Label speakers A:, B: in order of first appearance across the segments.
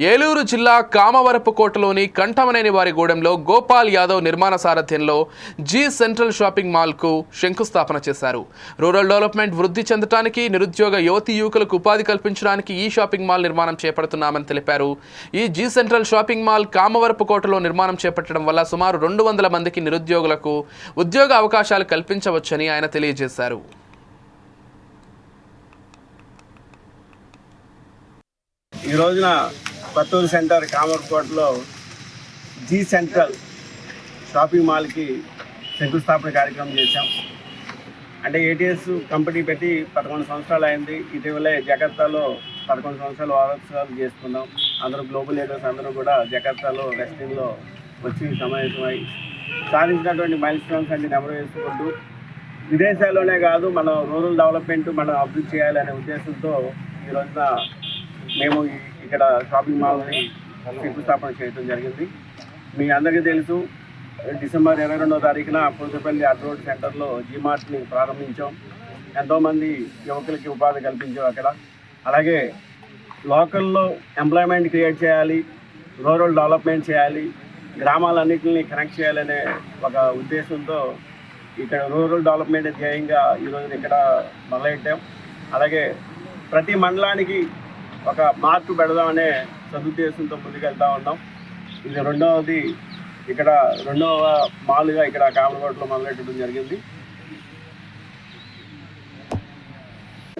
A: ఏలూరు జిల్లా కామవరపుకోటలోని కంఠమనేని వారి గూడెంలో గోపాల్ యాదవ్ నిర్మాణ సారథ్యంలో జీ సెంట్రల్ షాపింగ్ మాల్కు శంకుస్థాపన చేశారు. రూరల్ డెవలప్మెంట్ వృద్ధి చెందడానికి నిరుద్యోగ యువతి యువకులకు ఉపాధి కల్పించడానికి ఈ షాపింగ్ మాల్ నిర్మాణం చేపడుతున్నామని తెలిపారు. ఈ జీ సెంట్రల్ షాపింగ్ మాల్ కామవరపుకోటలో నిర్మాణం చేపట్టడం వల్ల సుమారు రెండు వందల మందికి నిరుద్యోగులకు ఉద్యోగ అవకాశాలు కల్పించవచ్చని ఆయన తెలియజేశారు.
B: ఈ రోజున కొత్తూరు సెంటర్ కామర్కోటలో జీ సెంట్రల్ షాపింగ్ మాల్కి శంకుస్థాపన కార్యక్రమం చేశాం. అంటే ఏటీఎస్ కంపెనీ పెట్టి పదకొండు సంవత్సరాలు అయింది. ఇటీవలే జకర్తాలో పదకొండు సంవత్సరాలు వారోత్సవాలు చేసుకున్నాం. అందరూ గ్లోబల్ లీడర్స్ అందరూ కూడా జకర్తాలో రెస్టింగ్లో వచ్చి సమావేశమై సాధించినటువంటి మైల్ స్టోన్స్ అన్ని నెమరు వేసుకుంటూ విదేశాల్లోనే కాదు మనం రూరల్ డెవలప్మెంట్ మనం అభివృద్ధి చేయాలనే ఉద్దేశంతో ఈ రోజున మేము ఈ- ఇక్కడ షాపింగ్ మాల్ని శంకుస్థాపన చేయడం జరిగింది. మీ అందరికీ తెలుసు డిసెంబర్ ఇరవై రెండవ తారీఖున పురుషపల్లి అడ్ రోడ్ సెంటర్లో జీమార్ట్ని ప్రారంభించాం. ఎంతోమంది యువకులకి ఉపాధి కల్పించాం అక్కడ. అలాగే లోకల్లో ఎంప్లాయ్మెంట్ క్రియేట్ చేయాలి రూరల్ డెవలప్మెంట్ చేయాలి గ్రామాలన్నింటిని కనెక్ట్ చేయాలనే ఒక ఉద్దేశంతో ఇక్కడ రూరల్ డెవలప్మెంట్ ధ్యేయంగా ఈరోజు ఇక్కడ మొదలెట్టాం. అలాగే ప్రతి మండలానికి ఒక మార్పు పెడదామనే సదుద్దేశంతో ముందుకెళ్తా ఉన్నాం. ఇది రెండవది ఇక్కడ రెండవ మాల్గా ఇక్కడ కామలకోటలో మొదలెట్టడం జరిగింది.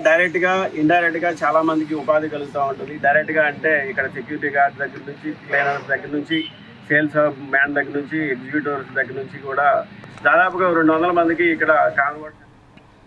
B: డైరెక్ట్గా ఇండైరెక్ట్గా చాలామందికి ఉపాధి కలుగుతూ ఉంటుంది. డైరెక్ట్గా అంటే ఇక్కడ సెక్యూరిటీ గార్డ్ దగ్గర నుంచి క్లీనర్స్ దగ్గర నుంచి సేల్స్ మ్యాన్ దగ్గర నుంచి ఎగ్జిక్యూటివ్స్ దగ్గర నుంచి కూడా దాదాపుగా రెండు వందల మందికి ఇక్కడ కామలకోట